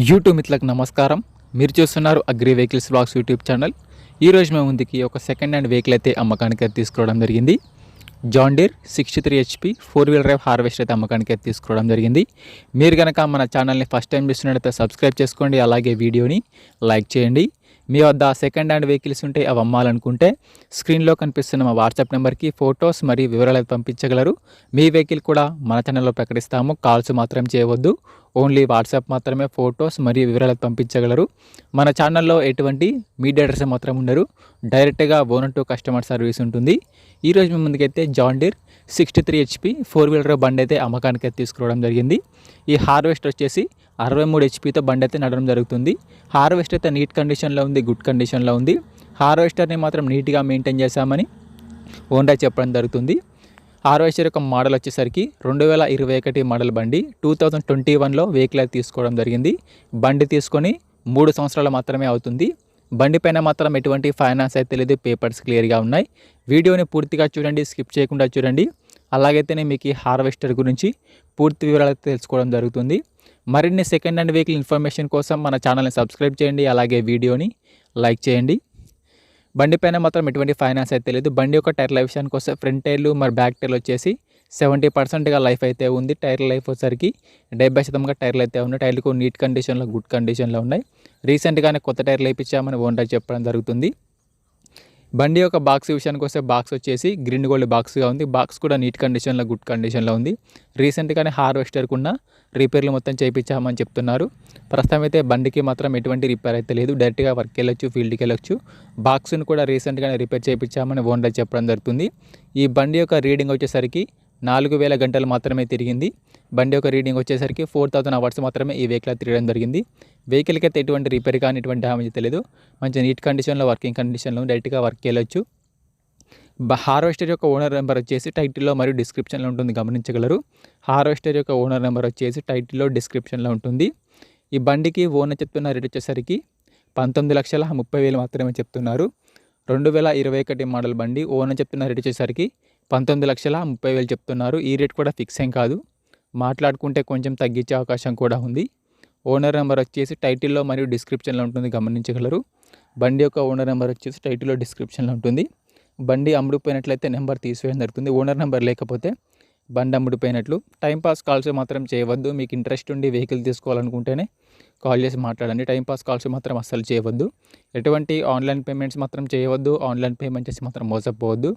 YouTube మిత్రులకు నమస్కారం. మీరు చూస్తున్నారు agri vehicles blogs YouTube channel. ఈరోజు మేము ముందుకి ఒక సెకండ్ హ్యాండ్ వెహికల్ అయితే అమ్మకానికి అయితే తీసుకోవడం జరిగింది. John Deere sixty three HP four wheeler drive harvest అయితే అమ్మకానికి అయితే తీసుకోవడం జరిగింది. మీరు కనుక మన ఛానల్ని ఫస్ట్ టైం చూస్తున్నట్టయితే సబ్స్క్రైబ్ చేసుకోండి. అలాగే వీడియోని లైక్ చేయండి. మీ వద్ద సెకండ్ హ్యాండ్ వెహికల్స్ ఉంటే అవి అమ్మాలనుకుంటే స్క్రీన్లో కనిపిస్తున్న మా వాట్సాప్ నెంబర్కి ఫొటోస్ మరియు వివరాలు పంపించగలరు. మీ వెహికల్ కూడా మన ఛానల్లో ప్రకటిస్తాము. కాల్స్ మాత్రం చేయవద్దు. ఓన్లీ వాట్సాప్ మాత్రమే ఫొటోస్ మరియు వివరాలు పంపించగలరు. మన ఛానల్లో ఎటువంటి మీడియేటర్స్ మాత్రం ఉండరు. డైరెక్ట్గా ఓనర్ టు కస్టమర్ సర్వీస్ ఉంటుంది. ఈరోజు మీ ముందుకైతే John Deere sixty three HP four wheeler బండి అయితే అమ్మకానికి అయితే తీసుకురావడం జరిగింది. ఈ హార్వెస్ట్ వచ్చేసి అరవై మూడు హెచ్పితో బండి అయితే నడవడం జరుగుతుంది. హార్వెస్ట్ అయితే నీట్ కండిషన్లో ఉంది గుడ్ కండిషన్లో ఉంది. హార్వెస్టర్ని మాత్రం నీట్గా మెయింటైన్ చేశామని ఓనర్ చెప్పడం జరుగుతుంది. హార్వెస్టర్ యొక్క మోడల్ వచ్చేసరికి రెండు వేల ఇరవై ఒకటి మోడల్ బండి టూ థౌజండ్ ట్వంటీ వన్లో వెహికల్ అయితే తీసుకోవడం జరిగింది. బండి తీసుకొని మూడు సంవత్సరాలు మాత్రమే అవుతుంది. బండి పైన మాత్రం ఎటువంటి ఫైనాన్స్ అయితే లేదు పేపర్స్ క్లియర్గా ఉన్నాయి. వీడియోని పూర్తిగా చూడండి స్కిప్ చేయకుండా చూడండి. అలాగైతేనే మీకు ఈ హార్వెస్టర్ గురించి పూర్తి వివరాలు తెలుసుకోవడం జరుగుతుంది. మరిన్ని సెకండ్ హ్యాండ్ వెహికల్ ఇన్ఫర్మేషన్ కోసం మన ఛానల్ని సబ్స్క్రైబ్ చేయండి అలాగే వీడియోని లైక్ చేయండి. బండి పైన మాత్రం ఎటువంటి ఫైనాన్స్ అయితే లేదు. బండి యొక్క టైర్ల విషయానికి వస్తే ఫ్రంట్ టైర్లు మరి బ్యాక్ టైర్లు వచ్చేసి సెవెంటీ పర్సెంట్గా లైఫ్ అయితే ఉంది. టైర్ లైఫ్ వచ్చేసరికి డెబ్బై శాతంగా టైర్లు అయితే ఉన్నాయి. టైర్లకు నీట్ కండిషన్లో గుడ్ కండిషన్లో ఉన్నాయి. రీసెంట్గానే కొత్త టైర్లు వేయించామని ఓనర్ చెప్పడం జరుగుతుంది. బండి యొక్క బాక్స్ విషయానికి వస్తే బాక్స్ వచ్చేసి గ్రీన్ గోల్డ్ బాక్స్గా ఉంది. బాక్స్ కూడా నీట్ కండిషన్లో గుడ్ కండిషన్లో ఉంది. రీసెంట్గానే హార్వెస్టర్ ఉన్న రిపేర్లు మొత్తం చేయించామని చెప్తున్నారు. ప్రస్తుతం అయితే బండికి మాత్రం ఎటువంటి రిపేర్ అయితే లేదు. డైరెక్ట్గా వర్క్ వెళ్ళొచ్చు ఫీల్డ్కి వెళ్ళొచ్చు. బాక్స్ను కూడా రీసెంట్గానే రిపేర్ చేయించామని ఓనర్ చెప్పడం జరుగుతుంది. ఈ బండి యొక్క రీడింగ్ వచ్చేసరికి నాలుగు వేల గంటలు మాత్రమే తిరిగింది. బండి యొక్క రీడింగ్ వచ్చేసరికి ఫోర్ థౌసండ్ అవర్స్ మాత్రమే ఈ వెహికల్ తిరగడం జరిగింది. వెహికల్కి అయితే ఎటువంటి రిపేర్ కానీ ఎటువంటి డ్యామేజ్ తెలియదు మంచి నీట్ కండిషన్లో వర్కింగ్ కండిషన్లో డైరెక్ట్గా వర్క్ వెళ్ళొచ్చు హార్వెస్టర్ యొక్క ఓనర్ నెంబర్ వచ్చేసి టైటిల్లో మరియు డిస్క్రిప్షన్లో ఉంటుంది గమనించగలరు. హార్వెస్టర్ యొక్క ఓనర్ నెంబర్ వచ్చేసి టైటిల్లో డిస్క్రిప్షన్లో ఉంటుంది. ఈ బండికి ఓనర్ చెప్తున్న రేట్ వచ్చేసరికి పంతొమ్మిది లక్షల ముప్పై వేలు మాత్రమే చెప్తున్నారు. రెండు వేల ఇరవై ఒకటి మోడల్ బండి ఓనర్ చెప్తున్న రేట్ వచ్చేసరికి పంతొమ్మిది లక్షల ముప్పై వేలు చెప్తున్నారు. ఈ రేట్ కూడా ఫిక్స్ ఏం కాదు. మాట్లాడుకుంటే కొంచెం తగ్గించే అవకాశం కూడా ఉంది. ఓనర్ నెంబర్ వచ్చేసి టైటిల్లో మరియు డిస్క్రిప్షన్లో ఉంటుంది. గమనించగలరు. బండి యొక్క ఓనర్ నెంబర్ వచ్చేసి టైటిల్లో డిస్క్రిప్షన్లో ఉంటుంది. బండి అమ్ముడుపోయినట్లయితే నెంబర్ తీసివేయడం జరుగుతుంది. ఓనర్ నెంబర్ లేకపోతే బండి అమ్ముడిపోయినట్లు. టైంపాస్ కాల్స్ మాత్రం చేయవద్దు. మీకు ఇంట్రెస్ట్ ఉండి వెహికల్ తీసుకోవాలనుకుంటేనే కాల్ చేసి మాట్లాడండి. టైంపాస్ కాల్స్ మాత్రం అస్సలు చేయవద్దు. ఎటువంటి ఆన్లైన్ పేమెంట్స్ మాత్రం చేయవద్దు. ఆన్లైన్ పేమెంట్ చేసి మాత్రం మోసపోవద్దు.